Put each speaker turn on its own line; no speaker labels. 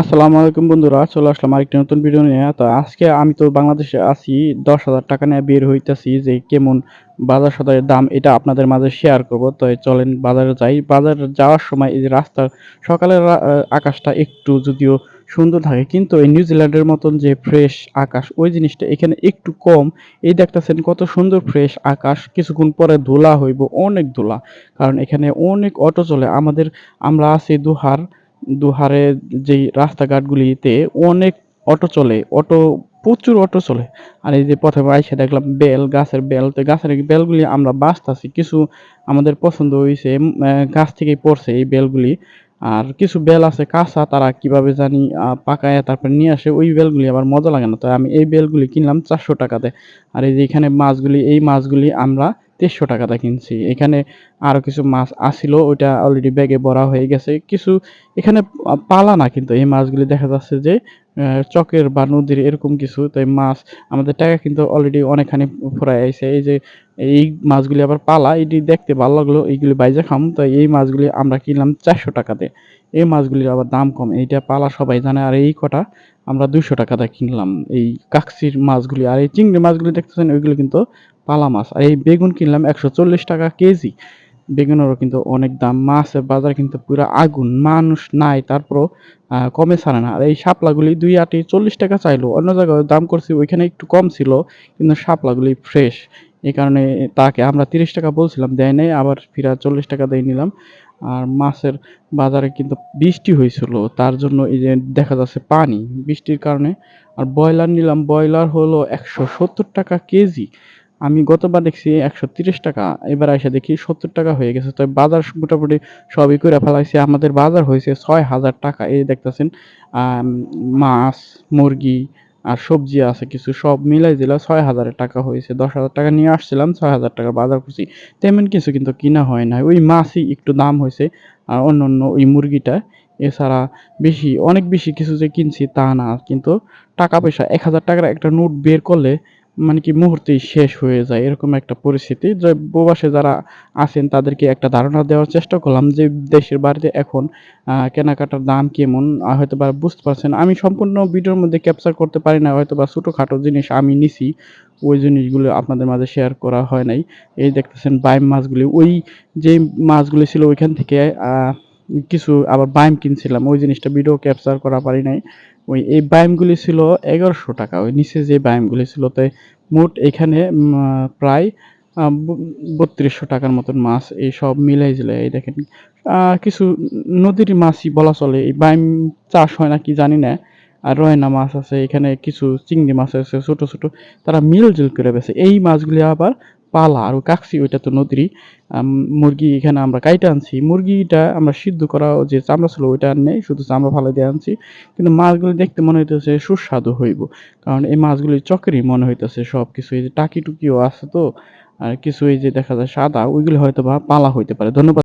আসসালামু আলাইকুম বন্ধুরা, চলে আসলাম আরেকটি নতুন ভিডিও নিয়ে। তো আজকে আমি তো বাংলাদেশে আছি, দশ হাজার টাকা নিয়ে বের হইতেছি যে কেমন বাজার সদারের দাম, এটা আপনাদের মাঝে শেয়ার করব। তো চলেন বাজারে যাই। বাজারে যাওয়ার সময় এই যে রাস্তার সকালের আকাশটা একটু যদিও সুন্দর থাকে, কিন্তু এই নিউজিল্যান্ডের মতন যে ফ্রেশ আকাশ, ওই জিনিসটা এখানে একটু কম। এই দেখতেছেন কত সুন্দর ফ্রেশ আকাশ, কিছুক্ষণ পরে ধুলা হইব, অনেক ধুলা। কারণ এখানে অনেক অটো চলে। আমাদের, আমরা আছি দুহার দুহারে যেই রাস্তাঘাটগুলিতে অনেক অটো চলে, অটো, প্রচুর অটো চলে। আর এই যে প্রথমে আইসা দেখলাম বেল, গাছের বেল, তো গাছের বেলগুলি আমরা বাঁচতাছি। কিছু আমাদের পছন্দ হয়েছে গাছ থেকেই পড়ছে এই বেলগুলি। আর কিছু বেল আছে কাঁচা, তারা কীভাবে জানি পাকায়, তারপর নিয়ে আসে, ওই বেলগুলি আবার মজা লাগে না। তো আমি এই বেলগুলি কিনলাম চারশো টাকাতে। আর এই যে এখানে মাছগুলি, এই মাছগুলি আমরা দেড়শো টাকাতে কিনছি। এখানে আরও কিছু মাছ আসিল, ওইটা অলরেডি ব্যাগে ভরা হয়ে গেছে। কিছু এখানে পালা না কিন্তু, এই মাছগুলি দেখা যাচ্ছে যে চকের বা নদীর এরকম কিছু, তাই মাছ আমাদের টাকা কিন্তু অলরেডি অনেকখানি ফুরাই আইছে। এই যে, এই মাছগুলি আবার পালা, এটি দেখতে ভালো লাগল, এইগুলি বাইজা খাম তো এই মাছগুলি আমরা কিনলাম চারশো টাকাতে। এই মাছগুলির আবার দাম কম, এইটা পালা সবাই জানে, আর এই কটা আমরা দুইশো টাকাতে কিনলাম। এই কাকসির মাছগুলি আর এই চিংড়ি মাছগুলি দেখতেছেন, ওইগুলো কিন্তু পালা মাছ। আর এই বেগুন কিনলাম একশো চল্লিশ টাকা কেজি। বেগুনেরও কিন্তু অনেক দাম মাছের বাজার কিন্তু পুরো আগুন, মানুষ নাই, তারপরও কমে ছাড়ে না। আর এই শাপলাগুলি দুই আটি চল্লিশ টাকা চাইলো, অন্য জায়গায় দাম করছি, ওইখানে একটু কম ছিল, কিন্তু শাপলাগুলি ফ্রেশ। এই কারণে তাকে আমরা তিরিশ টাকা বলছিলাম, দেয় নাই, আবার ফিরা চল্লিশ টাকা দিয়ে নিলাম। আর মাছের বাজারে কিন্তু বৃষ্টি হয়েছিল, তার জন্য এই যে দেখা যাচ্ছে পানি। বৃষ্টির কারণে আর ব্রয়লার নিলাম, ব্রয়লার হলো একশো সত্তর টাকা কেজি। আমি গতবার দেখছি একশো তিরিশ টাকা, এবার এসে দেখি সত্তর টাকা হয়ে গেছে। তো বাজার মোটামুটি সবই করে ফেলাইছে। আমাদের বাজার হয়েছে ছয় হাজার টাকা। এই দেখতেছেন মাছ, মুরগি আর সবজি আছে কিছু, সব মিলাই দিলে ছয় হাজার টাকা হয়েছে। দশ হাজার টাকা নিয়ে আসছিলাম, ছয় হাজার টাকা বাজার করছি। তেমন কিছু কিন্তু কিনা হয় না ওই মাছই একটু দাম হয়েছে আর অন্য অন্য ওই মুরগিটা। এছাড়া বেশি, অনেক বেশি কিছু যে কিনছি তা না। কিন্তু টাকা পয়সা, এক হাজার টাকার একটা নোট বের করলে মানে কি মুহূর্তেই শেষ হয়ে যায়, এরকম একটা পরিস্থিতি। যে প্রবাসে যারা আছেন, তাদেরকে একটা ধারণা দেওয়ার চেষ্টা করলাম যে দেশের বাড়িতে এখন কেনাকাটার দাম কেমন হয়তো বা বুঝতে পারছেন। আমি সম্পূর্ণ ভিডিওর মধ্যে ক্যাপচার করতে পারি না হয়তো বা ছোটোখাটো জিনিস আমি নিছি, ওই জিনিসগুলো আপনাদের মাঝে শেয়ার করা হয় নাই। এই দেখতেছেন বাইম মাছগুলি। ওই যে মাছগুলি ছিল ওইখান থেকে কিছু আবার বাইম কিনছিলাম, ওই জিনিসটা ভিডিও ক্যাপচার করা পারি নাই। ওই, এই বাইমগুলি ছিল এগারোশো টাকা, ওই নিচে যে বাইমগুলি ছিল, তাই মোট এখানে প্রায় বত্রিশশো টাকার মতন মাছ, এই সব মিলাই জিলাই এই দেখেন। কিছু নদীর মাছই বলা চলে, এই বাইম চাষ হয় না কি জানি না, আর রয়না মাছ আছে, এখানে কিছু চিংড়ি মাছ আছে, ছোট ছোট, তারা মিল মিলজুল করে বেছে। এই মাছগুলি আবার পালা আর কাকসি ওইটা তো নদীর মুরগি এখানে আমরা কাইটা আনছি। মুরগিটা আমরা সিদ্ধ করা যে চামড়া ছিল ওইটা আর নেই, শুধু চামড়া ফালে দিয়ে আনছি। কিন্তু মাছগুলি দেখতে মনে হইতেছে সুস্বাদু হইব, কারণ এই মাছগুলি চকেরই মনে হইতেছে সব কিছু এই যে টাকি টুকিও আছে তো, আর কিছু এই যে দেখা যায় সাদা, ওইগুলো হয়তো বা পালা হইতে পারে। ধন্যবাদ।